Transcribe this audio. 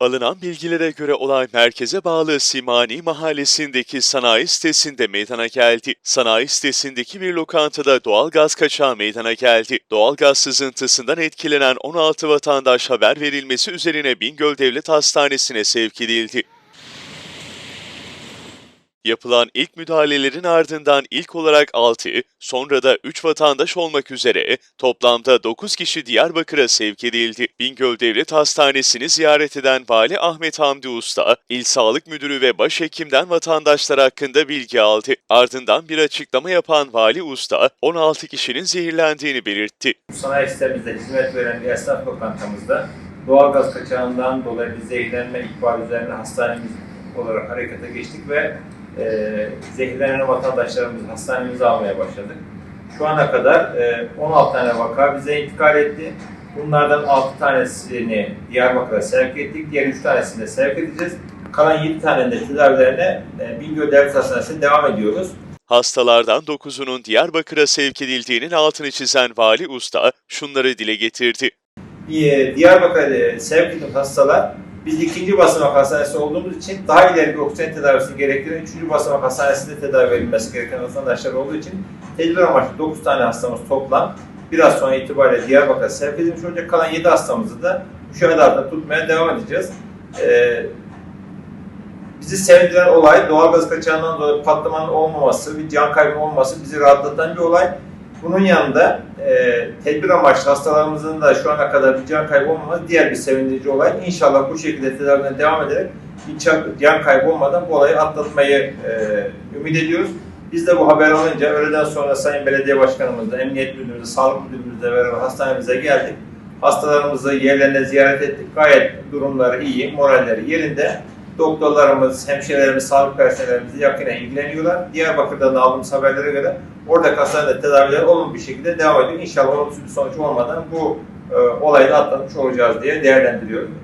Alınan bilgilere göre olay merkeze bağlı Simani mahallesindeki sanayi sitesinde meydana geldi. Sanayi sitesindeki bir lokantada doğal gaz kaçağı meydana geldi. Doğal gaz sızıntısından etkilenen 16 vatandaş haber verilmesi üzerine Bingöl Devlet Hastanesi'ne sevk edildi. Yapılan ilk müdahalelerin ardından ilk olarak 6, sonra da 3 vatandaş olmak üzere toplamda 9 kişi Diyarbakır'a sevk edildi. Bingöl Devlet Hastanesi'ni ziyaret eden Vali Ahmet Hamdi Usta, İl Sağlık Müdürü ve Başhekimden vatandaşlar hakkında bilgi aldı. Ardından bir açıklama yapan Vali Usta, 16 kişinin zehirlendiğini belirtti. Sanayi sitemizde hizmet veren bir esnaf lokantamızda doğalgaz kaçağından dolayı bir zehirlenme ihbarı üzerine hastanemiz olarak harekete geçtik ve e, zehirlenen vatandaşlarımızı hastanemize almaya başladık. Şu ana kadar e, 16 tane vaka bize intikal etti. Bunlardan 6 tanesini Diyarbakır'a sevk ettik. Diğer 3 tanesini de sevk edeceğiz. Kalan 7 tane de tedavilerine e, Bingöl Devlet Hastanesi'ne devam ediyoruz. Hastalardan 9'unun Diyarbakır'a sevk edildiğinin altını çizen Vali Usta şunları dile getirdi. e, Diyarbakır'a sevk edilen hastalar biz ikinci basamak hastanesi olduğumuz için daha ileri bir oksijen tedavisini gerektiren üçüncü basamak hastanesinde tedavi verilmesi gereken vatandaşlar olduğu için tedbir amaçlı 9 tane hastamız toplam biraz sonra itibariyle Diyarbakır'a sevk edilmiş olacak. Kalan 7 hastamızı da müşahede altında tutmaya devam edeceğiz. Ee, bizi sevindiren olay doğalgaz kaçağından dolayı patlamanın olmaması, bir can kaybı olmaması bizi rahatlatan bir olay. Bunun yanında e, tedbir amaçlı hastalarımızın da şu ana kadar bir can kaybı olmaması diğer bir sevindirici olay. İnşallah bu şekilde tedavine devam ederek hiç can kaybı olmadan bu olayı atlatmayı e, ümit ediyoruz. Biz de bu haber alınca öğleden sonra Sayın Belediye Başkanımızla, Emniyet Müdürümüzle, Sağlık Müdürümüzle beraber hastanemize geldik. Hastalarımızı yerlerine ziyaret ettik. Gayet durumları iyi, moralleri yerinde. Doktorlarımız, hemşirelerimiz, sağlık personellerimiz yakinen ilgileniyorlar. Diyarbakır'dan da aldığımız haberlere göre orada hastanede tedaviler olumlu bir şekilde devam ediyor. İnşallah olumsuz bir sonuç olmadan bu e, olayı da atlatmış olacağız diye değerlendiriyorum.